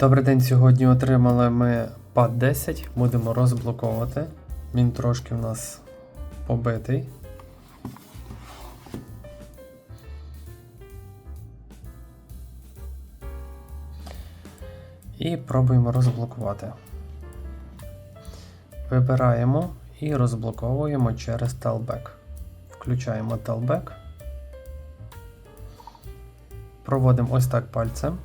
Добрий день. Сьогодні отримали ми пад 10, будемо розблоковувати. Він трошки в нас побитий. І пробуємо розблокувати. Вибираємо і розблоковуємо через Telback. Включаємо Telback. Проводимо ось так пальцем.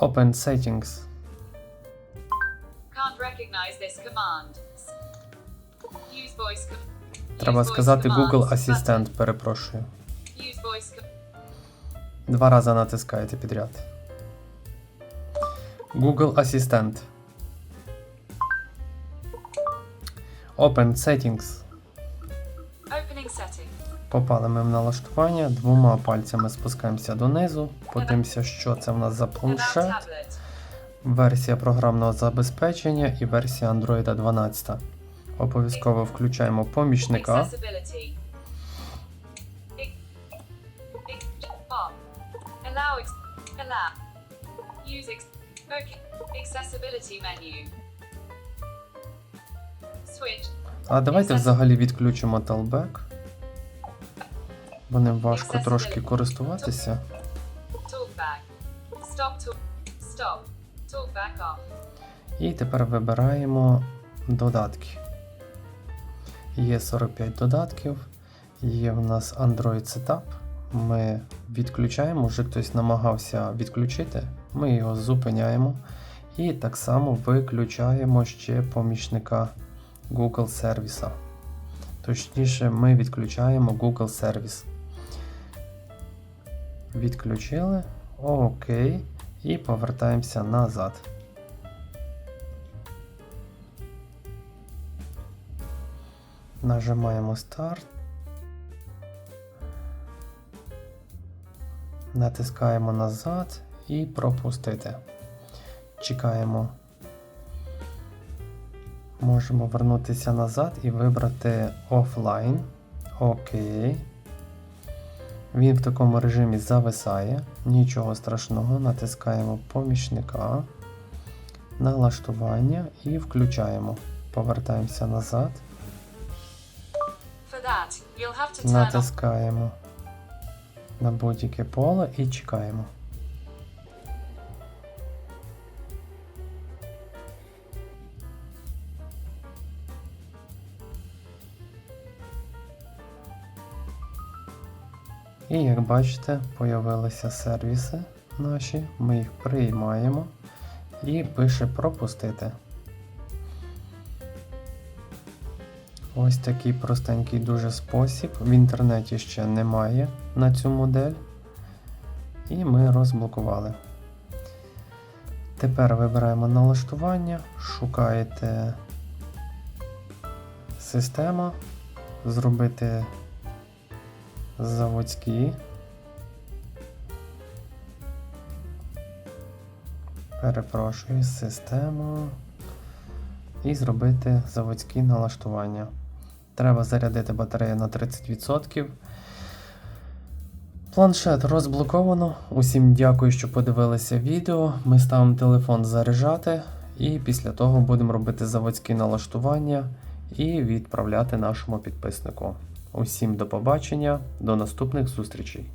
Open settings. Can't recognize this Треба сказати Google Assistant, перепрошую. Два рази натискаєте підряд. Google Assistant. Open Settings. Попали ми в налаштування, двома пальцями спускаємося донизу, подивимося, що це в нас за планшет, версія програмного забезпечення і версія Android 12. Обов'язково включаємо помічника. А давайте взагалі відключимо Telback, ним важко трошки користуватися. І тепер вибираємо додатки. Є 45 додатків, є в нас Android Setup. Ми відключаємо, вже хтось намагався відключити, ми його зупиняємо. І так само виключаємо ще помічника Google сервіса. Точніше, ми відключаємо Google сервіс. Відключили. Окей. І повертаємося назад. Нажимаємо старт. Натискаємо назад і пропустити. Чекаємо. Можемо вернутися назад і вибрати офлайн. Окей. Він в такому режимі зависає. Нічого страшного. Натискаємо помічника, налаштування і включаємо. Повертаємося назад. Натискаємо на будь-яке поле і чекаємо. І як бачите, появилися сервіси наші, ми їх приймаємо і пише пропустити. Ось такий простенький дуже спосіб. В інтернеті ще немає на цю модель. І ми розблокували. Тепер вибираємо налаштування, шукаєте система, зробити заводські. Перепрошую, систему. І зробити заводські налаштування. Треба зарядити батарею на 30%. Планшет розблоковано. Усім дякую, що подивилися відео. Ми ставимо телефон заряджати і після того будемо робити заводські налаштування і відправляти нашому підписнику. Усім до побачення, до наступних зустрічей.